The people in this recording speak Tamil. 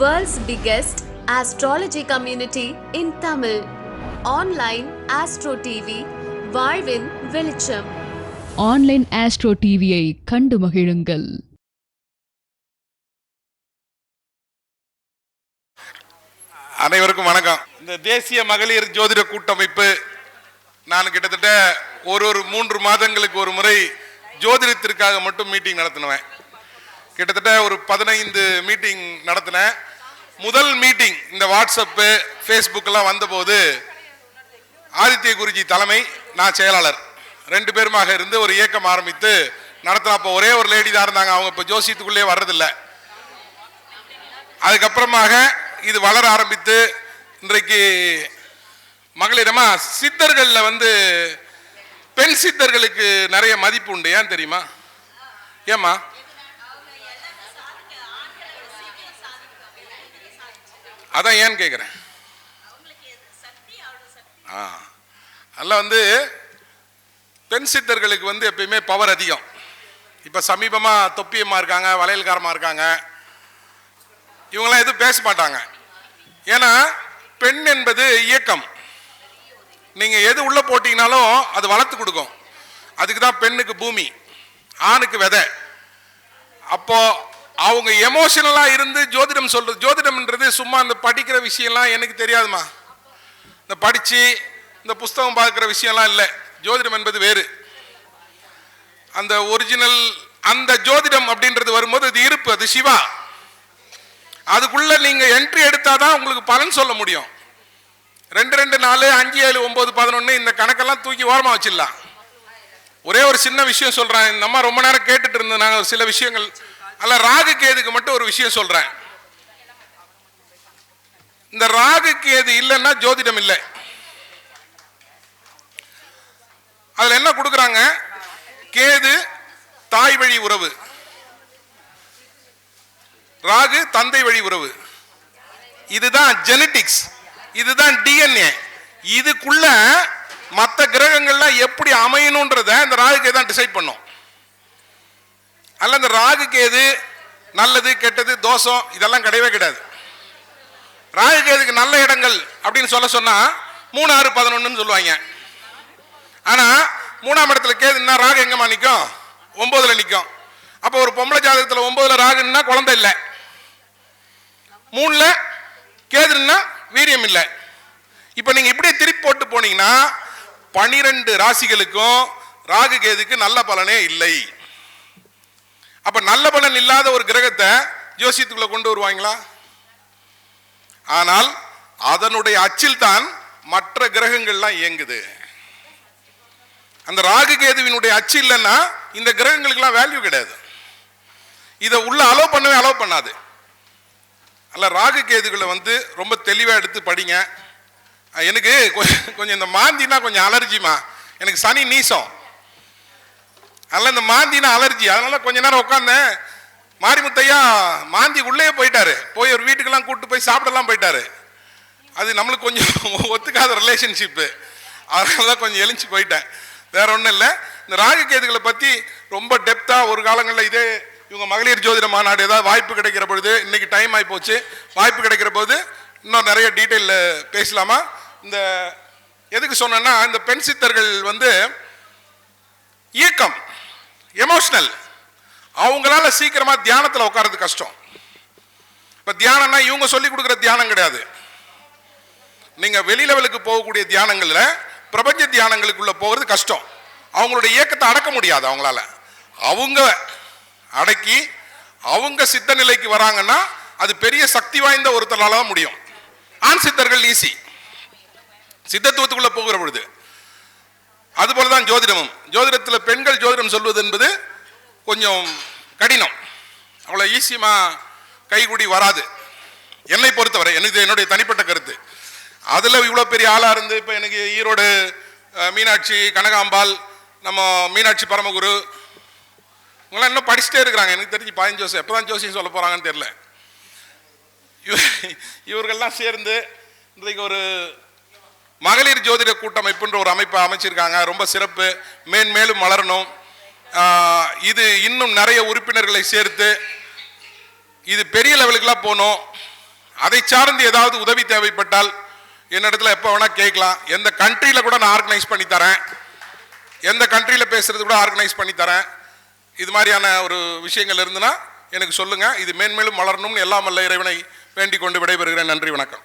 World's biggest astrology community in Tamil. Online Astro TV, வாழ்வின் வெளிச்சம். ஆன்லைன் ஆஸ்ட்ரோ டிவியை கண்டு மகிழுங்கள். அனைவருக்கும் வணக்கம். இந்த தேசிய மகளிர் ஜோதிட கூட்டமைப்பு நான் கிட்டத்தட்ட ஒரு ஒரு மூன்று மாதங்களுக்கு ஒரு முறை ஜோதிடத்திற்காக மட்டும் மீட்டிங் நடத்தினுவேன். கிட்டத்தட்ட ஒரு பதினைந்து மீட்டிங் நடத்தினேன். முதல் மீட்டிங் இந்த வாட்ஸ்அப்பு ஃபேஸ்புக்கெல்லாம் வந்தபோது ஆதித்ய குருஜி தலைமை நான் செயலாளர். ரெண்டு பேருமாக இருந்து ஒரு இயக்கம் ஆரம்பித்து நடத்தின அப்போ ஒரே ஒரு லேடி தான் இருந்தாங்க. அவங்க இப்போ ஜோசியத்துக்குள்ளே வர்றதில்லை. அதுக்கப்புறமாக இது வளர ஆரம்பித்து இன்றைக்கு மகளிரமா சித்தர்களில் வந்து பெண் சித்தர்களுக்கு நிறைய மதிப்பு உண்டு. ஏன் தெரியுமா? ஏம்மா? அதான் ஏன்னு கேட்குறேன் ஆ. அதில் வந்து பெண் சித்தர்களுக்கு வந்து எப்பயுமே பவர் அதிகம். இப்போ சமீபமாக தொப்பியம்மா இருக்காங்க வளையல்காரமாக இருக்காங்க. இவங்களாம் எதுவும் பேச மாட்டாங்க. ஏன்னா பெண் என்பது இயக்கம். நீங்கள் எது உள்ளே போட்டிங்கனாலும் அது வளர்த்து கொடுக்கும். அதுக்கு தான் பெண்ணுக்கு பூமி ஆணுக்கு விதை. அப்போது அவங்க எமோஷனலாக இருந்து ஜோதிடம் சொல்றது. ஜோதிடம்ன்றது சும்மா இந்த படிக்கிற விஷயம்லாம் எனக்கு தெரியாதுமா இந்த படித்து இந்த புஸ்தகம் பார்க்குற விஷயம்லாம் இல்லை. ஜோதிடம் என்பது வேறு. அந்த ஒரிஜினல் அந்த ஜோதிடம் அப்படின்றது வரும்போது அது இருப்பு அது சிவா. அதுக்குள்ளே நீங்கள் என்ட்ரி எடுத்தால் தான் உங்களுக்கு பலன் சொல்ல முடியும். ரெண்டு ரெண்டு நாலு அஞ்சு ஏழு ஒம்பது பதினொன்று இந்த கணக்கெல்லாம் தூக்கி ஓரமாக வச்சிடலாம். ஒரே ஒரு சின்ன விஷயம் சொல்கிறேன் இந்த அம்மா ரொம்ப நேரம் கேட்டுட்டு இருந்தோம் நாங்கள் சில விஷயங்கள் அல்ல ராகு கேதுக்கு மட்டும் ஒரு விஷயம் சொல்றேன். இந்த ராகு கேது இல்லைன்னா ஜோதிடம் இல்லை. அதுல என்ன கொடுக்குறாங்க? கேது தாய் வழி உறவு. ராகு தந்தை வழி உறவு. இதுதான் ஜெனட்டிக்ஸ் இதுதான் டிஎன்ஏ இதுக்குள்ள மற்ற கிரகங்கள்லாம் எப்படி அமையணுன்றத இந்த ராகுக்கே தான் டிசைட் பண்ணும். அல்ல இந்த ராகுக்கு எது நல்லது கெட்டது தோஷம் இதெல்லாம் கிடையவே கிடையாது. ராகு கேதுக்கு நல்ல இடங்கள் அப்படின்னு சொல்ல சொன்னா மூணு ஆறு பதினொன்னுன்னு சொல்லுவாங்க. ஆனா மூணாம் இடத்துல கேதுன்னா ராகு எங்கம்மா நிற்கும் ஒன்பதுல நிற்கும் அப்போ ஒரு பொம்பளை ஜாதகத்தில் ஒன்பதுல ராகுன்னா குழந்தை இல்லை. மூணுல கேதுன்னா வீரியம் இல்லை. இப்போ நீங்க இப்படியே திருப்பி போட்டு போனீங்கன்னா பனிரெண்டு ராசிகளுக்கும் ராகு கேதுக்கு நல்ல பலனே இல்லை. அப்ப நல்ல பலன் இல்லாத ஒரு கிரகத்தை ஜோசியத்துக்குள்ள கொண்டு வருவாங்களா? ஆனால் அதனுடைய அச்சில் தான் மற்ற கிரகங்கள்லாம் இயங்குது. அந்த ராகு கேதுவினுடைய அச்சு இல்லைன்னா இந்த கிரகங்களுக்கெல்லாம் வேல்யூ கிடையாது. இதை உள்ள அலோவ் பண்ணவே அலோவ் பண்ணாது. அல்ல ராகு கேதுகளை வந்து ரொம்ப தெளிவாக எடுத்து படிங்க. எனக்கு கொ- கொஞ்சம் இந்த மாந்தினா கொஞ்சம் அலர்ஜிமா எனக்கு சனி நீசம். அதில் இந்த மாந்தினா அலர்ஜி அதனால கொஞ்ச நேரம் உட்காந்தேன் மாரிமுத்தையா மாந்தி உள்ளே போயிட்டாரு. போய் ஒரு வீட்டுக்கெல்லாம் கூப்பிட்டு போய் சாப்பிடலாம் போயிட்டாரு. அது நம்மளுக்கு கொஞ்சம் ஒத்துக்காத ரிலேஷன்ஷிப்பு அதனால தான் கொஞ்சம் எழிஞ்சு போயிட்டேன். வேற ஒன்றும் இல்லை. இந்த ராகு கேதுகளை பற்றி ரொம்ப டெப்த்தாக ஒரு காலங்களில் இதே இவங்க மகளிர் ஜோதிட மாநாடு ஏதாவது வாய்ப்பு கிடைக்கிற பொழுது இன்னைக்கு டைம் ஆகி போச்சு. வாய்ப்பு கிடைக்கிற போது இன்னும் நிறைய டீட்டெயிலில் பேசலாமா? இந்த எதுக்கு சொன்னேன்னா இந்த பெண் சித்தர்கள் வந்து இயக்கம் எமோஷனல் அவங்களால சீக்கிரமா தியானத்தில் உட்கார்றது கஷ்டம். இப்போ தியானம்னா இவங்க சொல்லி கொடுக்குற தியானம் கிடையாது. நீங்க வெளி லெவலுக்கு போகக்கூடிய தியானங்கள்ல பிரபஞ்ச தியானங்களுக்குள்ள போகிறது கஷ்டம். அவங்களுடைய இயக்கத்தை அடக்க முடியாது அவங்களால. அவங்க அடக்கி அவங்க சித்த நிலைக்கு வராங்கன்னா அது பெரிய சக்தி வாய்ந்த ஒருத்தரால தான் முடியும். ஆண் சித்தர்கள் ஈஸி. சித்தத்துவத்துக்குள்ள போகிற பொழுது. அதுபோல தான் ஜோதிடமும். ஜோதிடத்தில் பெண்கள் ஜோதிடம் சொல்வது என்பது கொஞ்சம் கடினம். அவ்வளோ ஈஸியமாக கைகூடி வராது. என்னை பொறுத்தவரை எனக்கு என்னுடைய தனிப்பட்ட கருத்து. அதில் இவ்வளோ பெரிய ஆளாக இருந்து இப்போ எனக்கு ஈரோடு மீனாட்சி கனகாம்பாள் நம்ம மீனாட்சி பரமகுரு இவங்களாம் இன்னும் படிச்சுட்டே இருக்கிறாங்க. எனக்கு தெரிஞ்சு பதினஞ்சு ஜோசி எப்போ தான் ஜோசியம் சொல்ல போகிறாங்கன்னு தெரில இவர்கள்லாம் சேர்ந்து இன்றைக்கு ஒரு மகளிர் ஜோதிட கூட்டமைப்புன்ற ஒரு அமைப்பை அமைச்சிருக்காங்க. ரொம்ப சிறப்பு. மேன்மேலும் வளரணும். இது இன்னும் நிறைய உறுப்பினர்களை சேர்த்து இது பெரிய லெவலுக்குலாம் போகணும். அதை சார்ந்து ஏதாவது உதவி தேவைப்பட்டால் என்னிடத்துல எப்போ வேணால் கேட்கலாம். எந்த கண்ட்ரியில் கூட நான் ஆர்கனைஸ் பண்ணி தரேன். எந்த கண்ட்ரியில் பேசுறது கூட ஆர்கனைஸ் பண்ணி தரேன். இது மாதிரியான ஒரு விஷயங்கள் இருந்துன்னா எனக்கு சொல்லுங்கள் இது மேன்மேலும் வளரணும்னு எல்லாம் வல்ல இறைவனை வேண்டிக் கொண்டு விடைபெறுகிறேன். நன்றி வணக்கம்.